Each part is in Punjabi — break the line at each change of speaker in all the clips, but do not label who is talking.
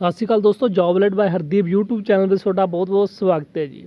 ਸਤਿ ਸ਼੍ਰੀ ਅਕਾਲ ਦੋਸਤੋ ਜੌਬਲੈਟ ਬਾਈ ਹਰਦੀਪ YouTube ਚੈਨਲ ਤੇ ਤੁਹਾਡਾ ਬਹੁਤ-ਬਹੁਤ ਸਵਾਗਤ ਹੈ ਜੀ।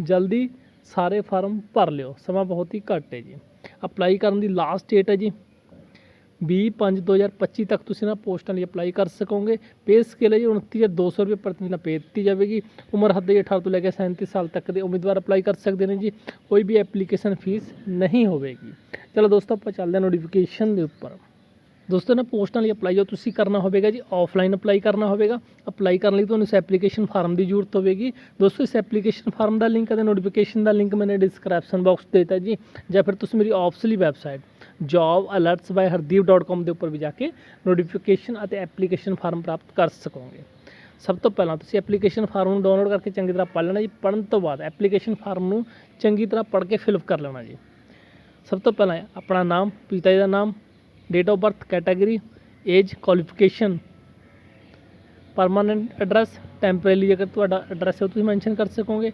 ਜਲਦੀ ਸਾਰੇ ਫਾਰਮ ਭਰ ਲਿਓ। ਸਮਾਂ ਬਹੁਤ ਹੀ ਘੱਟ ਹੈ ਜੀ। ਅਪਲਾਈ ਕਰਨ ਦੀ ਲਾਸਟ ਡੇਟ ਹੈ ਜੀ। 20/5/2025 ਤੱਕ ਤੁਸੀਂ ਨਾ ਪੋਸਟਾਂ ਲਈ ਅਪਲਾਈ ਕਰ ਸਕੋਗੇ। ਪੇ ਸਕੇਲ ਹੈ ਜੀ 29200 ਰੁਪਏ ਪ੍ਰਤੀ ਮਹੀਨਾ ਪੇ ਦਿੱਤੀ ਜਾਵੇਗੀ। ਉਮਰ ਹੱਦ ਹੈ 18 ਤੋਂ ਲੈ ਕੇ 37 ਸਾਲ ਤੱਕ ਦੇ ਉਮੀਦਵਾਰ ਅਪਲਾਈ ਕਰ ਸਕਦੇ ਨੇ ਜੀ। ਕੋਈ ਵੀ ਐਪਲੀਕੇਸ਼ਨ ਫੀਸ ਨਹੀਂ ਹੋਵੇਗੀ। ਚਲੋ ਦੋਸਤੋ, ਆਪਾਂ ਚੱਲਦੇ ਹਾਂ ਨੋਟੀਫਿਕੇਸ਼ਨ ਦੇ ਉੱਪਰ। ਦੋਸਤੋ ਨਾ ਪੋਸਟਾਂ ਲਈ ਅਪਲਾਈ ਜੋ ਤੁਸੀਂ ਕਰਨਾ ਹੋਵੇਗਾ ਜੀ ਆਫਲਾਈਨ ਅਪਲਾਈ ਕਰਨਾ ਹੋਵੇਗਾ। ਅਪਲਾਈ ਕਰਨ ਲਈ ਤੁਹਾਨੂੰ ਇਸ ਐਪਲੀਕੇਸ਼ਨ ਫਾਰਮ ਦੀ ਜ਼ਰੂਰਤ ਹੋਵੇਗੀ। ਦੋਸਤੋ ਇਸ ਐਪਲੀਕੇਸ਼ਨ ਫਾਰਮ ਦਾ ਲਿੰਕ ਅਤੇ ਨੋਟੀਫਿਕੇਸ਼ਨ ਦਾ ਲਿੰਕ ਮੈਨੇ ਡਿਸਕ੍ਰਿਪਸ਼ਨ ਬਾਕਸ ਦੇ ਦਿੱਤਾ ਜੀ, ਜਾਂ ਫਿਰ ਤੁਸੀਂ ਮੇਰੀ ਆਫਸਲੀ ਵੈਬਸਾਈਟ jobalertsbyhardeep.com ਦੇ ਉੱਪਰ ਵੀ ਜਾ ਕੇ ਨੋਟੀਫਿਕੇਸ਼ਨ ਅਤੇ ਐਪਲੀਕੇਸ਼ਨ ਫਾਰਮ ਪ੍ਰਾਪਤ ਕਰ ਸਕੋਗੇ। ਸਭ ਤੋਂ ਪਹਿਲਾਂ ਤੁਸੀਂ ਐਪਲੀਕੇਸ਼ਨ ਫਾਰਮ ਨੂੰ ਡਾਊਨਲੋਡ ਕਰਕੇ ਚੰਗੀ ਤਰ੍ਹਾਂ ਪੜ੍ਹ ਲੈਣਾ ਜੀ। ਪੜ੍ਹਨ ਤੋਂ ਬਾਅਦ ਐਪਲੀਕੇਸ਼ਨ ਫਾਰਮ ਨੂੰ ਚੰਗੀ ਤਰ੍ਹਾਂ ਪੜ੍ਹ ਕੇ ਫਿਲਅਪ ਕਰ ਲੈਣਾ ਜੀ। ਸਭ ਤੋਂ ਪਹਿਲਾਂ ਆਪਣਾ ਨਾਮ, ਪਿਤਾ ਜੀ ਦਾ ਨਾਮ date of birth category age qualification permanent address temporary ਜੇਕਰ ਤੁਹਾਡਾ ਐਡਰੈਸ ਹੈ ਉਹ ਤੁਸੀਂ ਮੈਂਸ਼ਨ ਕਰ ਸਕੋਗੇ।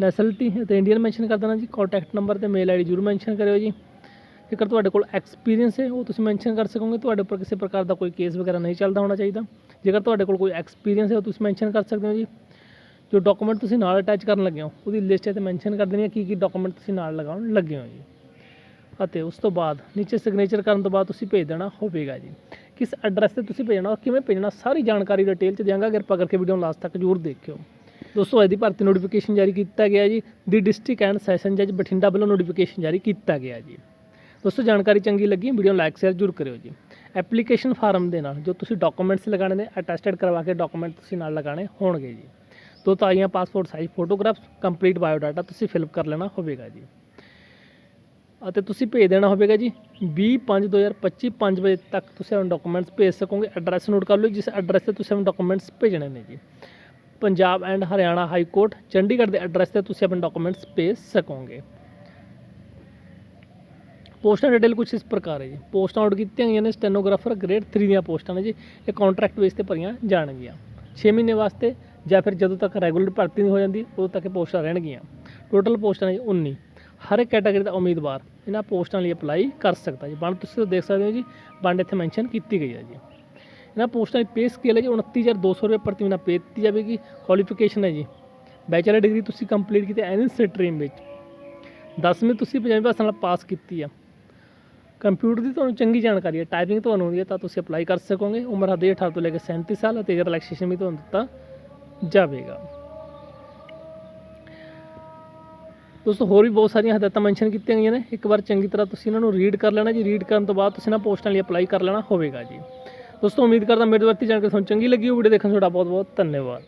ਨੈਸ਼ਨਲਿਟੀ ਹੈ ਤੇ ਇੰਡੀਅਨ ਮੈਂਸ਼ਨ ਕਰ ਦੇਣਾ ਜੀ। ਕੰਟੈਕਟ ਨੰਬਰ ਤੇ ਮੇਲ ਆਈਡੀ ਜ਼ਰੂਰ ਮੈਂਸ਼ਨ ਕਰਿਓ ਜੀ। ਜੇਕਰ ਤੁਹਾਡੇ ਕੋਲ ਐਕਸਪੀਰੀਅੰਸ ਹੈ, ਉਹ ਤੁਸੀਂ ਮੈਂਸ਼ਨ ਕਰ ਸਕੋਗੇ। ਤੁਹਾਡੇ ਉੱਪਰ ਕਿਸੇ ਪ੍ਰਕਾਰ ਦਾ ਕੋਈ ਕੇਸ ਵਗੈਰਾ ਨਹੀਂ ਚੱਲਦਾ ਹੋਣਾ ਚਾਹੀਦਾ। ਜੇਕਰ ਤੁਹਾਡੇ ਕੋਲ ਕੋਈ ਐਕਸਪੀਰੀਅੰਸ ਹੈ, ਉਹ ਤੁਸੀਂ ਮੈਂਸ਼ਨ ਕਰ ਸਕਦੇ ਹੋ ਜੀ। ਜੋ ਡਾਕੂਮੈਂਟ ਤੁਸੀਂ ਨਾਲ ਅਟੈਚ ਕਰਨ ਲੱਗੇ ਹੋ, ਉਹਦੀ ਲਿਸਟ ਹੈ ਤੇ ਮੈਂਸ਼ਨ ਕਰ ਦੇਣੀ ਹੈ ਕੀ ਕੀ ਡਾਕੂਮੈਂਟ ਤੁਸੀਂ ਨਾਲ ਲਗਾਉਣ ਲੱਗੇ ਹੋ ਜੀ। ਅਤੇ ਉਸ ਤੋਂ ਬਾਅਦ ਨੀਚੇ ਸਿਗਨੇਚਰ ਕਰਨ ਤੋਂ ਬਾਅਦ ਤੁਸੀਂ ਭੇਜ ਦੇਣਾ ਹੋਵੇਗਾ ਜੀ। ਕਿਸ ਐਡਰੈਸ ਤੇ ਤੁਸੀਂ ਭੇਜਣਾ ਔਰ ਕਿਵੇਂ ਭੇਜਣਾ, ਸਾਰੀ ਜਾਣਕਾਰੀ ਡਿਟੇਲ ਚ ਦਿਆਂਗਾ। ਕਿਰਪਾ ਕਰਕੇ ਵੀਡੀਓ ਨੂੰ ਲਾਸਟ ਤੱਕ ਜ਼ਰੂਰ ਦੇਖਿਓ। ਦੋਸਤੋ ਅੱਜ ਦੀ ਭਰਤੀ ਨੋਟੀਫਿਕੇਸ਼ਨ ਜਾਰੀ ਕੀਤਾ ਗਿਆ ਜੀ। ਦੀ ਡਿਸਟ੍ਰਿਕਟ ਐਂਡ ਸੈਸ਼ਨ ਜੱਜ ਬਠਿੰਡਾ ਵੱਲੋਂ ਨੋਟੀਫਿਕੇਸ਼ਨ ਜਾਰੀ ਕੀਤਾ ਗਿਆ ਜੀ। ਦੋਸਤੋ, ਜਾਣਕਾਰੀ ਚੰਗੀ ਲੱਗੀ ਵੀਡੀਓ ਨੂੰ ਲਾਈਕ ਸ਼ੇਅਰ ਜ਼ਰੂਰ ਕਰਿਓ ਜੀ। ਐਪਲੀਕੇਸ਼ਨ ਫਾਰਮ ਦੇ ਨਾਲ ਜੋ ਤੁਸੀਂ ਡਾਕੂਮੈਂਟਸ ਲਗਾਣੇ ਨੇ ਅਟੈਸਟਡ ਕਰਵਾ ਕੇ ਡਾਕੂਮੈਂਟ ਤੁਸੀਂ ਨਾਲ ਲਗਾਣੇ ਹੋਣਗੇ ਜੀ। ਦੋ ਤਾਜ਼ੀਆਂ passport size photographs complete biodata ਤੁਸੀਂ ਫਿਲਅਪ ਕਰ ਲੈਣਾ ਹੋਵੇਗਾ ਜੀ। ਅਤੇ ਤੁਸੀਂ ਭੇਜ ਦੇਣਾ ਹੋਵੇਗਾ ਜੀ 20/5/2025 5 ਵਜੇ ਤੱਕ ਤੁਸੀਂ ਆਪਣੇ ਡਾਕੂਮੈਂਟਸ ਭੇਜ ਸਕੋਗੇ। ਐਡਰੈਸ ਨੋਟ ਕਰ ਲਓ, ਜਿਸ ਐਡਰੈਸ ਤੇ ਤੁਸੀਂ ਆਪਣੇ ਡਾਕੂਮੈਂਟਸ ਭੇਜਣੇ ਨੇ ਜੀ। Punjab and Haryana high court Chandigarh ਦੇ ਐਡਰੈਸ ਤੇ ਤੁਸੀਂ ਆਪਣੇ ਡਾਕੂਮੈਂਟਸ ਭੇਜ ਸਕੋਗੇ। ਪੋਸਟਾਂ ਡਿਟੇਲ ਕੁਝ ਇਸ ਪ੍ਰਕਾਰ ਹੈ ਜੀ। ਪੋਸਟਾਂ ਆਊਟ ਕੀਤੀਆਂ ਗਈਆਂ ਨੇ ਸਟੈਨੋਗ੍ਰਾਫਰ ਗ੍ਰੇਡ 3 ਦੀਆਂ ਪੋਸਟਾਂ ਨੇ ਜੀ। ਇਹ ਕੰਟਰੈਕਟ ਬੇਸ ਤੇ ਭਰੀਆਂ ਜਾਣਗੀਆਂ। 6 ਮਹੀਨੇ ਵਾਸਤੇ ਜਾਂ ਫਿਰ ਜਦੋਂ ਤੱਕ ਰੈਗੂਲਰ ਭਰਤੀ ਨਹੀਂ ਹੋ ਜਾਂਦੀ, ਉਦੋਂ ਤੱਕ ਇਹ ਪੋਸਟਾਂ ਰਹਿਣਗੀਆਂ। ਟੋਟਲ ਪੋਸਟਾਂ ਨੇ ਜੀ 19 ਹਰ ਇੱਕ ਕੈਟਾਗਰੀ ਦਾ ਉਮੀਦਵਾਰ ਇਹਨਾਂ ਪੋਸਟਾਂ ਲਈ ਅਪਲਾਈ ਕਰ ਸਕਦਾ ਜੀ। ਬਣ ਤੁਸੀਂ ਦੇਖ ਸਕਦੇ ਹੋ ਜੀ, ਬੰਡ ਇੱਥੇ ਮੈਂਸ਼ਨ ਕੀਤੀ ਗਈ ਹੈ ਜੀ। ਇਹਨਾਂ ਪੋਸਟਾਂ ਦੀ ਪੇ ਸਕੇਲ ਹੈ ਜੀ 29200 ਰੁਪਏ ਪ੍ਰਤੀ ਮਹੀਨਾ ਪੇ ਦਿੱਤੀ ਜਾਵੇਗੀ। ਕੁਆਲੀਫਿਕੇਸ਼ਨ ਹੈ ਜੀ। ਬੈਚਲਰ ਡਿਗਰੀ ਤੁਸੀਂ ਕੰਪਲੀਟ ਕੀਤੀ ਐਨੀ ਸਟਰੀਮ ਵਿੱਚ। 10ਵੀਂ ਤੁਸੀਂ ਪੰਜਾਬੀ ਭਾਸ਼ਾ ਨਾਲ ਪਾਸ ਕੀਤੀ ਆ ਕੰਪਿਊਟਰ ਦੀ ਤੁਹਾਨੂੰ ਚੰਗੀ ਜਾਣਕਾਰੀ ਹੈ ਟਾਈਪਿੰਗ ਤੁਹਾਨੂੰ ਆਉਂਦੀ ਹੈ ਤਾਂ ਤੁਸੀਂ ਅਪਲਾਈ ਕਰ ਸਕੋਗੇ। ਉਮਰ ਹੱਦ 18 ਤੋਂ ਲੈ ਕੇ 37 ਸਾਲ ਅਤੇ ਰਿਲੈਕਸੇਸ਼ਨ ਵੀ ਤੁਹਾਨੂੰ ਦਿੱਤਾ ਜਾਵੇਗਾ। ਦੋਸਤੋ, ਹੋਰ ਵੀ ਬਹੁਤ ਸਾਰੀਆਂ ਹਦਾਇਤਾਂ ਮੈਂਸ਼ਨ ਕੀਤੀਆਂ ਗਈਆਂ ਨੇ। ਇੱਕ ਵਾਰ ਚੰਗੀ ਤਰ੍ਹਾਂ ਤੁਸੀਂ ਇਹਨਾਂ ਨੂੰ ਰੀਡ ਕਰ ਲੈਣਾ ਜੀ। ਰੀਡ ਕਰਨ ਤੋਂ ਬਾਅਦ ਤੁਸੀਂ ਨਾ ਪੋਸਟਾਂ ਲਈ ਅਪਲਾਈ ਕਰ ਲੈਣਾ ਹੋਵੇਗਾ ਜੀ। ਦੋਸਤੋ, ਉਮੀਦ ਕਰਦਾ ਮੇਰੇ ਵਰਤੀ ਜਾਣਕਾਰੀ ਤੁਹਾਨੂੰ ਚੰਗੀ ਲੱਗੀ ਹੋ ਵੀਡੀਓ ਦੇਖਣ ਤੁਹਾਡਾ ਬਹੁਤ ਬਹੁਤ ਧੰਨਵਾਦ।